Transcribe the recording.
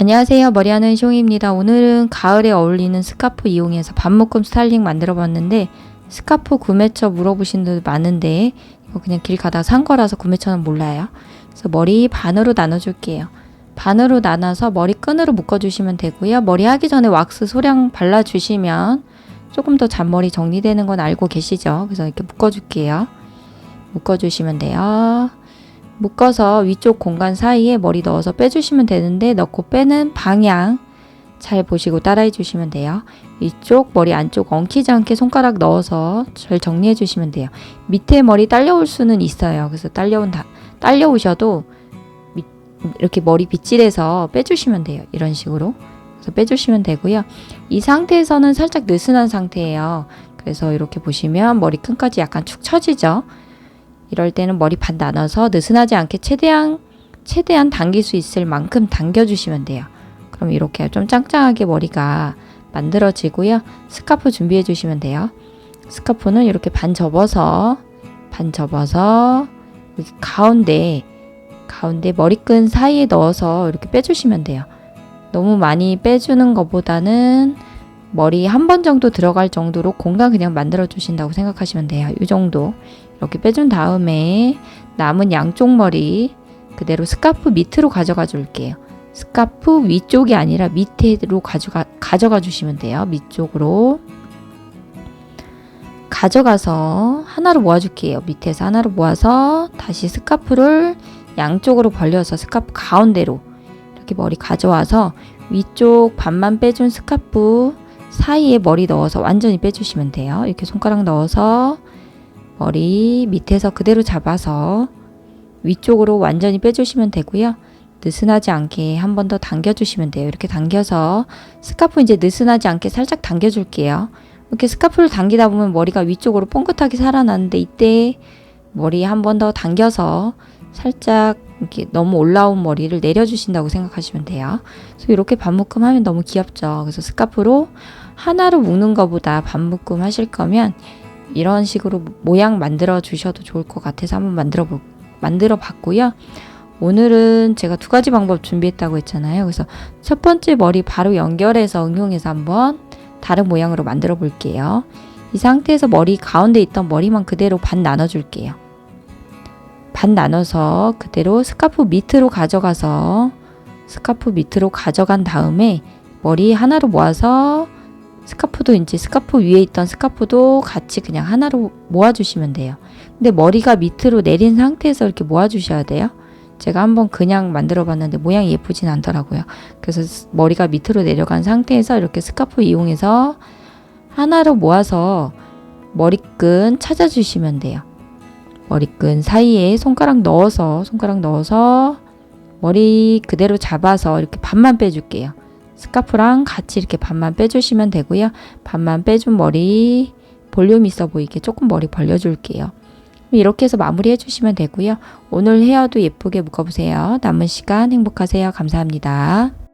안녕하세요. 머리하는 쇼입니다. 오늘은 가을에 어울리는 스카프 이용해서 반묶음 스타일링 만들어 봤는데 스카프 구매처 물어보신 분들 많은데 이거 그냥 길 가다가 산 거라서 구매처는 몰라요. 그래서 머리 반으로 나눠 줄게요. 반으로 나눠서 머리끈으로 묶어 주시면 되고요. 머리 하기 전에 왁스 소량 발라 주시면 조금 더 잔머리 정리되는 건 알고 계시죠? 그래서 이렇게 묶어 줄게요. 묶어 주시면 돼요. 묶어서 위쪽 공간 사이에 머리 넣어서 빼주시면 되는데 넣고 빼는 방향 잘 보시고 따라해 주시면 돼요. 위쪽 머리 안쪽 엉키지 않게 손가락 넣어서 잘 정리해 주시면 돼요. 밑에 머리 딸려올 수는 있어요. 그래서 딸려온 다 딸려오셔도 밑- 이렇게 머리 빗질해서 빼주시면 돼요. 이런 식으로 그래서 빼주시면 되고요. 이 상태에서는 살짝 느슨한 상태예요. 그래서 이렇게 보시면 머리 끈까지 약간 축 처지죠. 이럴 때는 머리 반 나눠서 느슨하지 않게 최대한 최대한 당길 수 있을 만큼 당겨 주시면 돼요. 그럼 이렇게 좀 짱짱하게 머리가 만들어지고요. 스카프 준비해 주시면 돼요. 스카프는 이렇게 반 접어서 반 접어서 여기 가운데 가운데 머리끈 사이에 넣어서 이렇게 빼주시면 돼요. 너무 많이 빼주는 것보다는 머리 한 번 정도 들어갈 정도로 공간 그냥 만들어 주신다고 생각하시면 돼요. 이 정도 이렇게 빼준 다음에 남은 양쪽 머리 그대로 스카프 밑으로 가져가 줄게요. 스카프 위쪽이 아니라 밑으로 가져가, 가져가 주시면 돼요. 밑쪽으로. 가져가서 하나로 모아줄게요. 밑에서 하나로 모아서 다시 스카프를 양쪽으로 벌려서 스카프 가운데로 이렇게 머리 가져와서 위쪽 반만 빼준 스카프 사이에 머리 넣어서 완전히 빼주시면 돼요. 이렇게 손가락 넣어서 머리 밑에서 그대로 잡아서 위쪽으로 완전히 빼주시면 되고요. 느슨하지 않게 한 번 더 당겨주시면 돼요. 이렇게 당겨서 스카프 이제 느슨하지 않게 살짝 당겨줄게요. 이렇게 스카프를 당기다 보면 머리가 위쪽으로 뻥긋하게 살아나는데 이때 머리 한 번 더 당겨서 살짝 이렇게 너무 올라온 머리를 내려주신다고 생각하시면 돼요. 그래서 이렇게 반묶음 하면 너무 귀엽죠. 그래서 스카프로 하나로 묶는 것보다 반묶음 하실 거면 이런 식으로 모양 만들어 주셔도 좋을 것 같아서 한번 만들어 볼, 만들어 봤고요. 오늘은 제가 두 가지 방법 준비했다고 했잖아요. 그래서 첫 번째 머리 바로 연결해서 응용해서 한번 다른 모양으로 만들어 볼게요. 이 상태에서 머리 가운데 있던 머리만 그대로 반 나눠 줄게요. 반 나눠서 그대로 스카프 밑으로 가져가서 스카프 밑으로 가져간 다음에 머리 하나로 모아서 스카프도 이제 스카프 위에 있던 스카프도 같이 그냥 하나로 모아주시면 돼요. 근데 머리가 밑으로 내린 상태에서 이렇게 모아주셔야 돼요. 제가 한번 그냥 만들어 봤는데 모양이 예쁘진 않더라고요. 그래서 스- 머리가 밑으로 내려간 상태에서 이렇게 스카프 이용해서 하나로 모아서 머리끈 찾아주시면 돼요. 머리끈 사이에 손가락 넣어서 손가락 넣어서 머리 그대로 잡아서 이렇게 반만 빼줄게요. 스카프랑 같이 이렇게 반만 빼주시면 되고요. 반만 빼준 머리 볼륨 있어 보이게 조금 머리 벌려줄게요. 이렇게 해서 마무리 해주시면 되고요. 오늘 헤어도 예쁘게 묶어보세요. 남은 시간 행복하세요. 감사합니다.